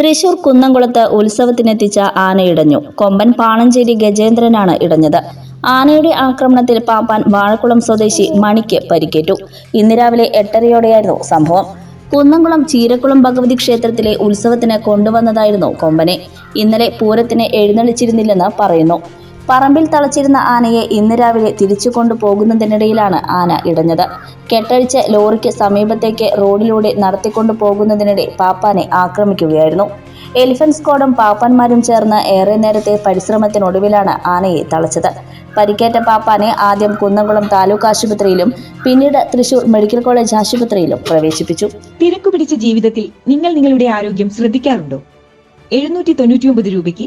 തൃശൂർ കുന്നംകുളത്ത് ഉത്സവത്തിനെത്തിച്ച ആനയിടഞ്ഞു. കൊമ്പൻ പാണഞ്ചേരി ഗജേന്ദ്രനാണ് ഇടഞ്ഞത്. ആനയുടെ ആക്രമണത്തിൽ പാപ്പാൻ വാഴക്കുളം സ്വദേശി മണിക്ക് പരിക്കേറ്റു. ഇന്ന് രാവിലെ എട്ടരയോടെയായിരുന്നു സംഭവം. കുന്നംകുളം ചീരക്കുളം ഭഗവതി ക്ഷേത്രത്തിലെ ഉത്സവത്തിന് കൊണ്ടുവന്നതായിരുന്നു കൊമ്പനെ. ഇന്നലെ പൂരത്തിന് എഴുന്നള്ളിച്ചിരുന്നില്ലെന്ന് പറയുന്നു. പറമ്പിൽ തളച്ചിരുന്ന ആനയെ ഇന്ന് രാവിലെ തിരിച്ചു കൊണ്ടുപോകുന്നതിനിടയിലാണ് ആന ഇടഞ്ഞത്. കെട്ടഴിച്ച് ലോറിക്ക് സമീപത്തേക്ക് റോഡിലൂടെ നടത്തിക്കൊണ്ടു പോകുന്നതിനിടെ പാപ്പാനെ ആക്രമിക്കുകയായിരുന്നു. എലിഫന്റ് സ്ക്വാഡും പാപ്പാന്മാരും ചേർന്ന് ഏറെ നേരത്തെ പരിശ്രമത്തിനൊടുവിലാണ് ആനയെ തളച്ചത്. പരിക്കേറ്റ പാപ്പാനെ ആദ്യം കുന്നംകുളം താലൂക്ക് ആശുപത്രിയിലും പിന്നീട് തൃശൂർ മെഡിക്കൽ കോളേജ് ആശുപത്രിയിലും പ്രവേശിപ്പിച്ചു. തിരക്കു പിടിച്ച ജീവിതത്തിൽ നിങ്ങൾ നിങ്ങളുടെ ആരോഗ്യം ശ്രദ്ധിക്കാറുണ്ടോ? എഴുന്നൂറ്റി തൊണ്ണൂറ്റിയൊമ്പത് രൂപയ്ക്ക്